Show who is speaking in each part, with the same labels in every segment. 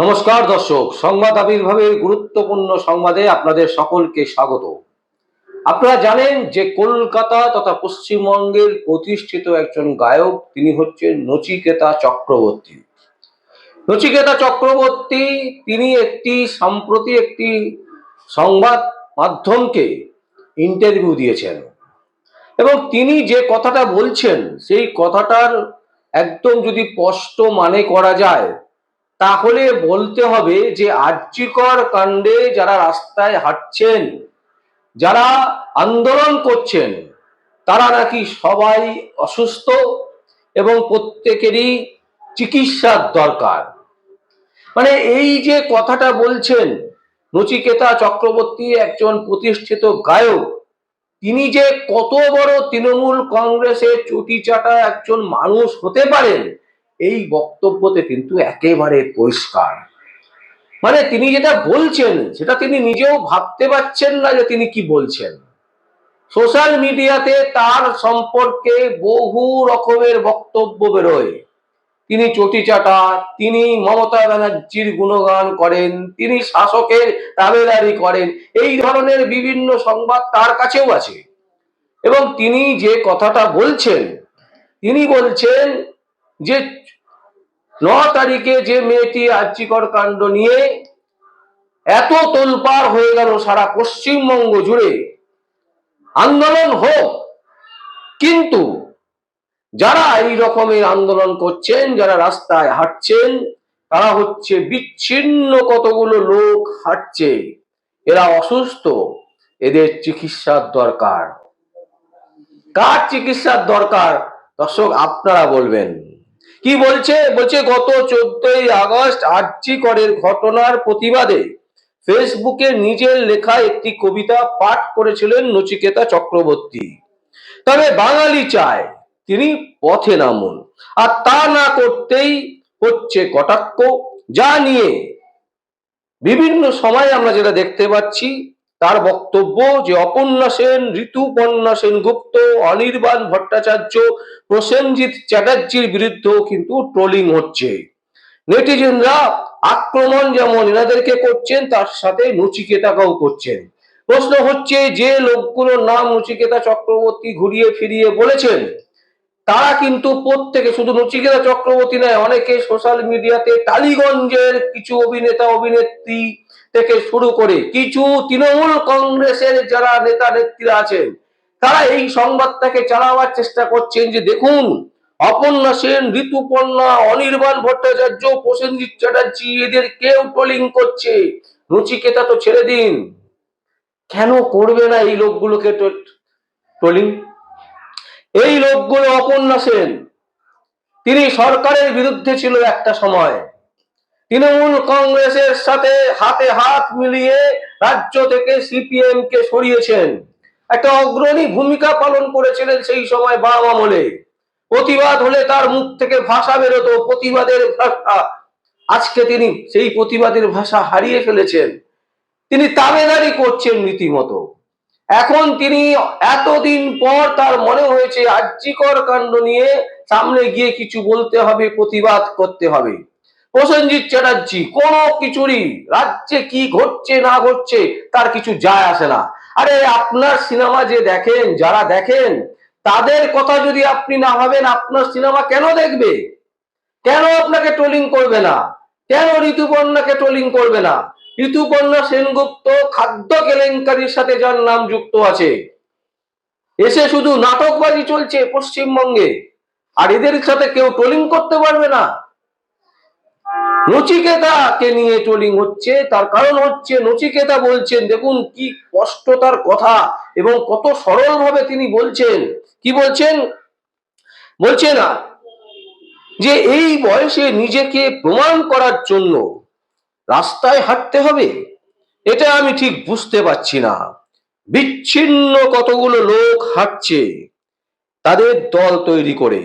Speaker 1: নমস্কার দর্শক, সংবাদ আবির্ভাবের গুরুত্বপূর্ণ সংবাদে আপনাদের সকলকে স্বাগত। আপনারা জানেন যে কলকাতা তথা পশ্চিমবঙ্গের প্রতিষ্ঠিত একজন গায়ক, তিনি হচ্ছেন নচিকেতা চক্রবর্তী। নচিকেতা চক্রবর্তী, তিনি একটি, সম্প্রতি একটি সংবাদ মাধ্যমকে ইন্টারভিউ দিয়েছেন। এবং তিনি যে কথাটা বলছেন, সেই কথাটার একদম যদি স্পষ্ট মানে করা যায় তাহলে বলতে হবে যে আর্যিকর কাণ্ডে যারা রাস্তায় হাঁটছেন, যারা আন্দোলন করছেন, তারা নাকি সবাই অসুস্থ এবং প্রত্যেকেরই চিকিৎসার দরকার। মানে এই যে কথাটা বলছেন নচিকেতা চক্রবর্তী একজন প্রতিষ্ঠিত গায়ক, তিনি যে কত বড় তৃণমূল কংগ্রেসের চুটি চাটা একজন মানুষ হতে পারেন এই বক্তব্যতে কিন্তু একেবারে পরিষ্কার। মানে তিনি যেটা বলছেন, সেটা তিনি নিজেও ভাবতে পারছেন না যে তিনি কি বলছেন। সোশ্যাল মিডিয়াতে তার সম্পর্কে বহু রকমের বক্তব্য বেরোয়। তিনি চটি চাটা তিনি মমতা ব্যানার্জির গুণগান করেন, তিনি শাসকের দাবেদারি করেন, এই ধরনের বিভিন্ন সংবাদ তার কাছেও আছে। এবং তিনি যে কথাটা বলছেন, তিনি বলছেন যে ন তারিখে যে মেয়েটি আর্যিকর কাণ্ড নিয়ে এত তোলপার হয়ে গেল সারা পশ্চিমবঙ্গ জুড়ে। আন্দোলন হোক, কিন্তু যারা এই রকমের আন্দোলন করছেন, যারা রাস্তায় হাঁটছেন, তারা হচ্ছে বিচ্ছিন্ন কতগুলো লোক হাঁটছে। এরা অসুস্থ, এদের চিকিৎসার দরকার। কার চিকিৎসার দরকার? দর্শক, আপনারা বলবেন। কি বলছে? বলছে, গত চোদ্দই আগস্ট আর্জি করের ঘটনার প্রতিবাদে ফেসবুকে নিজের লেখা একটি কবিতা পাঠ করেছিলেন নচিকেতা চক্রবর্তী। তবে বাঙালি চায়, তিনি পথে নামুন। আর তা না করতেই হচ্ছে কটাক্ষ, যা নিয়ে বিভিন্ন সময় আমরা যেটা দেখতে পাচ্ছি তার বক্তব্য যে অপর্ণা সেন ঋতুপর্ণা সেনগুপ্ত অনির্বাণ ভট্টাচার্য, প্রসেনজিৎ চ্যাটার্জির বিরুদ্ধেও কিন্তু ট্রোলিং হচ্ছে। নেটিজেনরা আক্রমণ যেমন এনাদেরকে করছেন, তার সাথে নচিকেতাকেও করছেন। প্রশ্ন হচ্ছে, যে লোকগুলোর নাম নচিকেতা চক্রবর্তী ঘুরিয়ে ফিরিয়ে বলেছেন, তারা কিন্তু প্রত্যেকে শুধু নচিকেতা চক্রবর্তী নয়, অনেকে সোশ্যাল মিডিয়াতে টালিগঞ্জের কিছু অভিনেতা, অভিনেত্রী থেকে শুরু করে কিছু তৃণমূল কংগ্রেসের যারা নেতা নেত্রীরা আছেন, তারা এই সংবাদটাকে চালাবার চেষ্টা করছেন যে দেখুন, অপর্ণা সেন, ঋতুপর্ণা, অনির্বাণ ভট্টাচার্য, প্রসেনজিৎ চ্যাটার্জি, এদের কেউ ট্রোলিং করছে। নচিকেতা তো ছেড়ে দিন। কেন করবে না এই লোকগুলোকে ট্রোলিং এই লোকগুলো অপর্ণা সেন। তিনি সরকারের বিরুদ্ধে ছিল একটা সময়। তৃণমূল কংগ্রেসের সাথে হাতে হাত মিলিয়ে রাজ্য থেকে সিপিএম কে সরিয়েছেন। একটা অগ্রণী ভূমিকা পালন করেছিলেন সেই সময় বাম আমলে। প্রতিবাদ হলে তার মুখ থেকে ভাষা বেরোতো, প্রতিবাদের ভাষা। আজকে তিনি সেই প্রতিবাদের ভাষা হারিয়ে ফেলেছেন। তিনি তাবেদারি করছেন রীতিমতো। এখন তিনি এতদিন পর তার মনে হয়েছে, আর্যিকর কাণ্ড নিয়ে সামনে গিয়ে কিছু বলতে হবে, প্রতিবাদ করতে হবে। প্রসেনজিৎ চ্যাটার্জি, কোন কিছুরই রাজ্যে কি ঘটছে, না ঘটছে, তার কিছু যায় আসে না। আরে, আপনার সিনেমা যে দেখেন, যারা দেখেন, তাদের কথা যদি আপনি না ভাবেন, আপনার সিনেমা কেন দেখবে? কেন আপনাকে ট্রোলিং করবে না? কেন ঋতুপর্ণাকে ট্রোলিং করবে না? ঋতুপর্ণা সেনগুপ্ত খাদ্য কেলেঙ্কারির সাথে যার নাম যুক্ত আছে। এসে শুধু নাটকবাজি চলছে পশ্চিমবঙ্গে। আর এদের সাথে কেউ ট্রোলিং করতে পারবে না? নচিকেতাকে নিয়ে ট্রোলিং হচ্ছে, তার কারণ হচ্ছে নচিকেতা বলছেন, দেখুন কি কষ্ট তার কথা এবং কত সরল ভাবে তিনি বলছেন। কি বলছেন? বলছে না যে এই বয়সে নিজেকে প্রমাণ করার জন্য রাস্তায় হাঁটতে হবে, এটা আমি ঠিক বুঝতে পারছি না। বিচ্ছিন্ন কতগুলো লোক হাঁটছে তাদের দল তৈরি করে।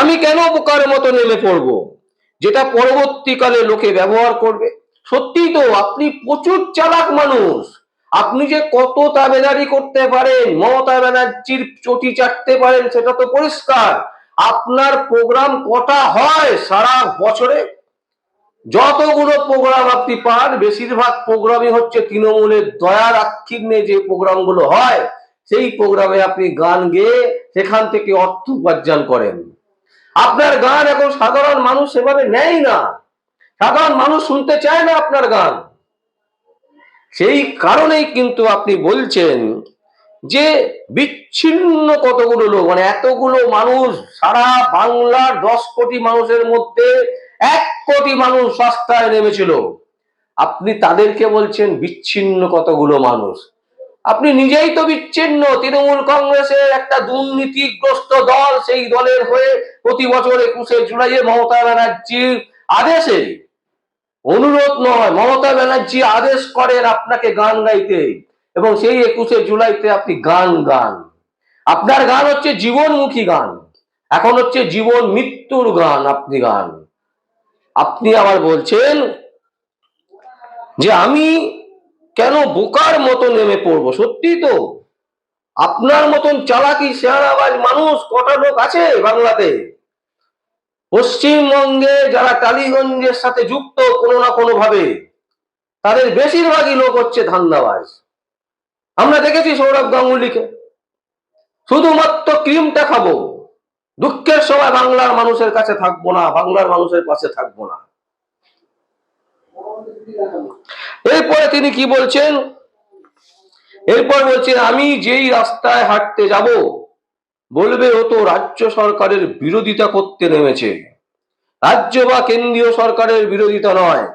Speaker 1: আমি কেন বোকার মতো নেমে পড়ব? যেটা পরবর্তীকালে লোকে ব্যবহার করবে। সত্যি তো, আপনি প্রচুর চালাক মানুষ। আপনি যে কত তাবেদারি করতে পারেন, মমতা ব্যানার্জির চটি চাটতে পারেন, সেটা তো পরিষ্কার। আপনার প্রোগ্রাম কটা হয় সারা বছরে? যতগুলো প্রোগ্রাম আপনি পান, বেশিরভাগ প্রোগ্রামই হচ্ছে তৃণমূলের দয়ার আক্ষিণ্যে যে প্রোগ্রামগুলো হয়, সেই প্রোগ্রামে আপনি গান গেয়ে সেখান থেকে অর্থ উপার্জন করেন। আপনার গান এখন সাধারণ মানুষ সেভাবে নেয় না। সাধারণ মানুষ শুনতে চায় না আপনার গান। সেই কারণেই কিন্তু আপনি বলছেন যে বিচ্ছিন্ন কতগুলো লোক মানে এতগুলো মানুষ, সারা বাংলার দশ কোটি মানুষের মধ্যে এক কোটি মানুষ রাস্তায় নেমেছিল। আপনি তাদেরকে বলছেন বিচ্ছিন্ন কতগুলো মানুষ। আপনি নিজেই তো বিচ্ছিন্ন। তৃণমূল কংগ্রেসের একটা দুর্নীতিগ্রস্ত দল সেই দলের হয়ে প্রতি বছর একুশে জুলাইয়ে মমতা ব্যানার্জির আদেশে। অনুরোধ নয়, মমতা ব্যানার্জি আদেশ করেন আপনাকে গান গাইতে। এবং সেই একুশে জুলাইতে আপনি গান গান। আপনার গান হচ্ছে জীবনমুখী গান। এখন হচ্ছে জীবন মৃত্যুর গান আপনি গান। আপনি আবার বলছেন যে আমি কেন বোকার মতো নেমে পড়ব? সত্যি তো। আপনার মতন চালাকি, শেয়ারাবাজ মানুষ কটা লোক আছে বাংলাতে? পশ্চিমবঙ্গে যারা টালিগঞ্জের সাথে যুক্ত কোনো না কোনো ভাবে তাদের বেশিরভাগই লোক হচ্ছে ধান্দাবাজ। আমরা দেখেছি সৌরভ গাঙ্গুলিকে। শুধুমাত্র ক্রিমটা খাব দুঃখের সময় বাংলার মানুষের কাছে থাকব না, বাংলার মানুষের পাশে থাকব না। এরপরে তিনি কি বলছেন? এরপর বলছেন, আমি যেই রাস্তায় হাঁটতে যাব, বলবে ও তো রাজ্য সরকারের বিরোধিতা করতে নেমেছে। রাজ্য বা কেন্দ্রীয় সরকারের বিরোধিতা নয়।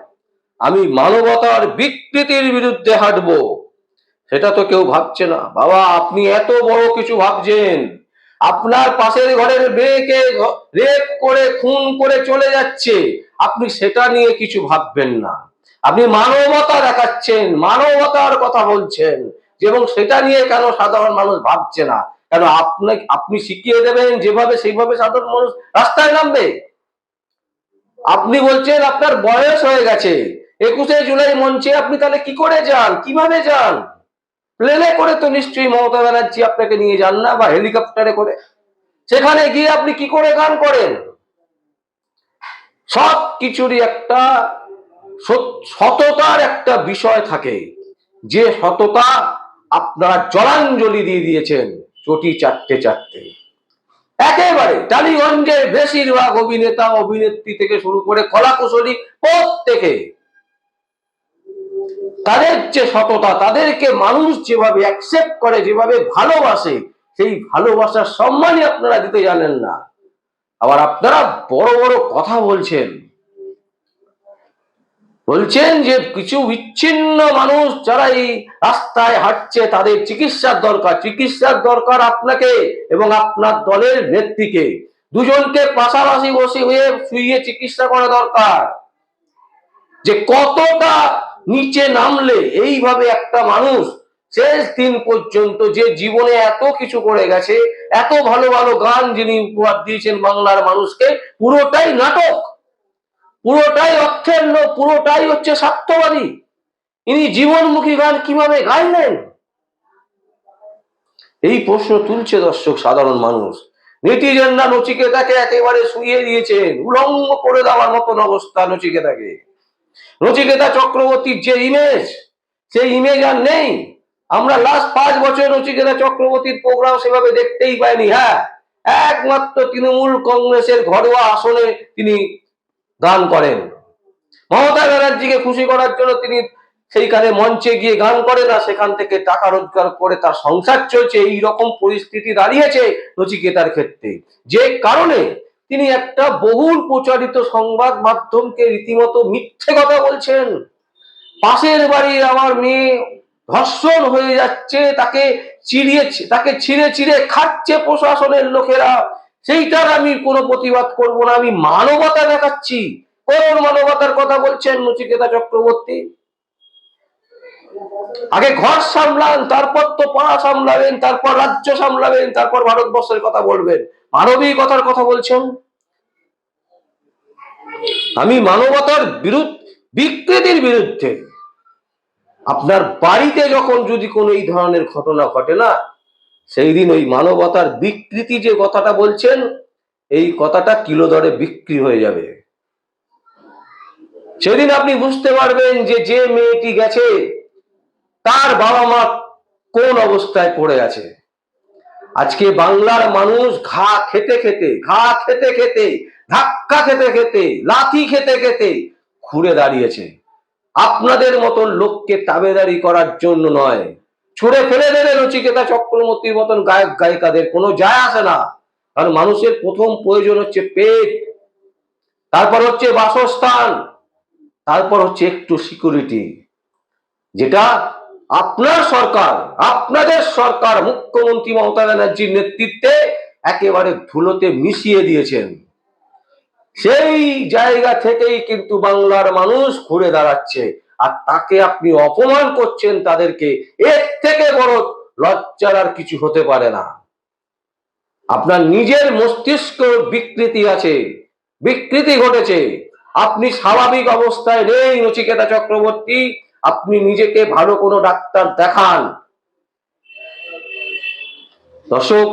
Speaker 1: আমি মানবতার বিকৃতির বিরুদ্ধে হাঁটবো। সেটা তো কেউ ভাবছে না। বাবা, আপনি এত বড় কিছু ভাবছেন। আপনার পাশের ঘরের মেয়েকে রেপ করে, খুন করে চলে যাচ্ছে। আপনি সেটা নিয়ে কিছু ভাববেন না। আপনি মানবতা দেখাচ্ছেন, মানবতার কথা বলছেন। এবং সেটা নিয়ে কেন সাধারণ মানুষ ভাবছে না? কেন আপনি আপনি শিখিয়ে দেবেন যেভাবে, সেইভাবে সাধারণ মানুষ রাস্তায় নামবে? আপনি বলছেন আপনার বয়স হয়ে গেছে। একুশে জুলাই মঞ্চে আপনি তাহলে কি করে যান? কীভাবে যান? প্লেনে করে তো নিশ্চয়ই মমতা ব্যানার্জি আপনাকে নিয়ে যান না বা হেলিকপ্টারে করে? সেখানে গিয়ে আপনি কি করে গান করেন? সব কিছুরই একটা সততার একটা বিষয় থাকে। যে সততা আপনারা জলাঞ্জলি দিয়ে দিয়েছেন চটি চারটে চারটে একেবারে টালিগঞ্জের বেশিরভাগ অভিনেতা, অভিনেত্রী থেকে শুরু করে কলাকুশলী প্রত্যেকে তাদের যে সততা, তাদেরকে মানুষ যেভাবে অ্যাকসেপ্ট করে, যেভাবে ভালোবাসে, সেই ভালোবাসার সম্মানই আপনারা দিতে জানেন না। আবার আপনারা বড় বড় কথা বলছেন। বলছেন যে কিছু বিচ্ছিন্ন মানুষ যারা এই রাস্তায় হাঁটছে, তাদের চিকিৎসার দরকার। চিকিৎসার দরকার আপনাকে এবং আপনার দলের নেত্রীকে। দুজনকে পাশাপাশি বসে হয়ে শুয়ে চিকিৎসা করা দরকার। যে কতটা নিচে নামলে এইভাবে একটা মানুষ শেষ দিন পর্যন্ত যে জীবনে এত কিছু করে গেছে, এত ভালো ভালো গান যিনি উপহার দিয়েছেন বাংলার মানুষকে, পুরোটাই নাটক। পুরোটাই অর্থের লোক পুরোটাই হচ্ছে স্বার্থবাদী। ইনি জীবনমুখী গান কীভাবে গাইলেন? এই প্রশ্ন তুলছে দর্শক, সাধারণ মানুষ। নেটিজেনরা নচিকেতাকে একেবারে শুইয়ে দিয়েছেন, উলঙ্গ করে দেওয়ার মতন অবস্থা নচিকেতাকে। নচিকেতা চক্রবর্তীর যে ইমেজ সেই ইমেজ আর নেই। আমরা লাস্ট পাঁচ বছর নচিকেতা চক্রবর্তীর প্রোগ্রাম সেভাবে দেখতেই পাইনি। হ্যাঁ একমাত্র তৃণমূল কংগ্রেসের ঘরোয়া আসনে তিনি গান করেন। মমতা ব্যানার্জিকে খুশি করার জন্য তিনি সেইখানে মঞ্চে গিয়ে গান করে না সেখান থেকে টাকা রোজগার করে তার সংসার চলছে। এই রকম পরিস্থিতি দাঁড়িয়েছে নচিকেতার ক্ষেত্রে। যে কারণে তিনি একটা বহুল প্রচারিত সংবাদ মাধ্যমকে রীতিমতো মিথ্যে কথা বলছেন। পাশের বাড়ির আমার মেয়ে ধর্ষণ হয়ে যাচ্ছে, তাকে চিড়িয়ে তাকে ছিঁড়ে ছিঁড়ে খাচ্ছে প্রশাসনের লোকেরা। সেইটার আমি কোনো প্রতিবাদ করব না, আমি মানবতা দেখাচ্ছি। কোন মানবতার কথা বলছেন নচিকেতা চক্রবর্তী। আগে ঘর সামলান, তারপর তো পাড়া সামলাবেন, তারপর রাজ্য সামলাবেন, তারপর ভারতবর্ষের কথা বলবেন। মানবিকতার কথা বলছেন। আমি মানবতার বিরুদ্ধ, বিকৃতির বিরুদ্ধে। আপনার বাড়িতে যখন যদি কোনো এই ধরনের ঘটনা ঘটে না সেই দিন ওই মানবতার বিকৃতি যে কথাটা বলছেন, এই কথাটা কিলো দরে বিক্রি হয়ে যাবে। সেদিন আপনি বুঝতে পারবেন যে যে মেয়েটি গেছে, তার বাবা মা কোন অবস্থায় পড়ে আছে। আজকে বাংলার মানুষ ঘা খেতে খেতে, ঘা খেতে খেতে, ধাক্কা খেতে খেতে, লাথি খেতে খেতে ঘুরে দাঁড়িয়েছে। আপনাদের মতন লোককে তাবেদারি করার জন্য নয়। ছুড়ে ফেলে দেবে নচিকেতা চক্রবর্তীর মতন গায়ক গায়িকাদের। কোনো যায় আসে না। কারণ মানুষের প্রথম প্রয়োজন হচ্ছে পেট। তারপর হচ্ছে বাসস্থান। তারপর হচ্ছে একটু সিকিউরিটি। যেটা আপনার সরকার, আপনাদের সরকার, মুখ্যমন্ত্রী মমতা ব্যানার্জির নেতৃত্বে একেবারে ধুলোতে মিশিয়ে দিয়েছেন। সেই জায়গা থেকেই কিন্তু বাংলার মানুষ ঘুরে দাঁড়াচ্ছে। আর তাকে আপনি অপমান করছেন তাদেরকে, এর থেকে বড় লজ্জার আর কিছু হতে পারে না। আপনার নিজের মস্তিষ্ক বিকৃতি আছে, বিকৃতি ঘটেছে। আপনি স্বাভাবিক অবস্থায় নেই, নচিকেতা চক্রবর্তী। আপনি নিজেকে ভালো কোনো ডাক্তার দেখান। দর্শক,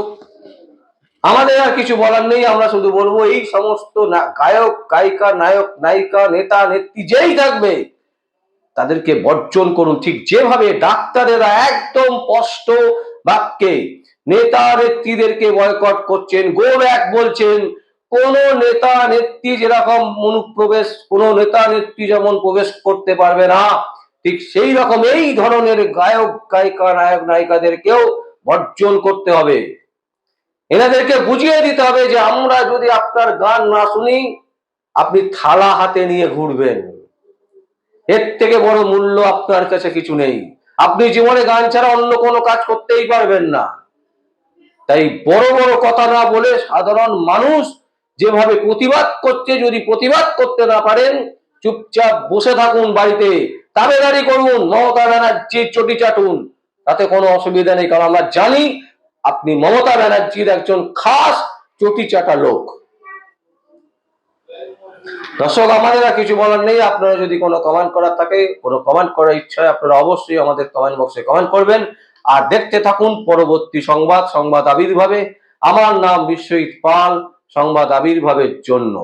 Speaker 1: আমাদের আর কিছু বলার নেই, আমরা শুধু বলব, এই সমস্ত গায়ক, গায়িকা, নায়ক, নায়িকা, নেতা, নেত্রী, যেই থাকবে তাদেরকে বর্জন করুন। ঠিক যেভাবে ডাক্তারেরা একদম স্পষ্ট বাক্যে নেতা নেত্রীদেরকে বয়কট করছেন গোল এক বলছেন, কোন নেতা নেত্রী যেরকম অনুপ্রবেশ, কোন নেতা নেত্রী যেমন প্রবেশ করতে পারবে না, ঠিক সেই রকম এই ধরনের গায়ক, গায়িকা, নায়ক, নায়িকাদেরকেও বর্জন করতে হবে। এনাদেরকে বুঝিয়ে দিতে হবে যে আমরা যদি আপনার গান না শুনি, আপনি থালা হাতে নিয়ে ঘুরবেন। এর থেকে বড় মূল্য আপনার কাছে কিছু নেই। আপনি জীবনে গান ছাড়া অন্য কোনো কাজ করতেই পারবেন না। তাই বড় বড় কথা না বলে সাধারণ মানুষ যেভাবে প্রতিবাদ করছে, যদি প্রতিবাদ করতে না পারেন, চুপচাপ বসে থাকুন বাড়িতে, তাবেদারি করুন, মমতা ব্যানার্জির চটি চাটুন। তাতে কোনো অসুবিধা নেই, কারণ আমরা জানি আপনি মমতা ব্যানার্জির একজন খাস চটি চাটা লোক। দর্শক আমাদের আর কিছু বলার নেই, আপনারা যদি কোনো কমেন্ট করার থাকে, কোনো কমেন্ট করার ইচ্ছা হয় আপনারা অবশ্যই আমাদের কমেন্ট বক্সে কমেন্ট করবেন। আর দেখতে থাকুন পরবর্তী সংবাদ সংবাদ আবির্ভাবে। আমার নাম বিশ্বজিৎ পাল, সংবাদ আবির্ভাবের জন্য।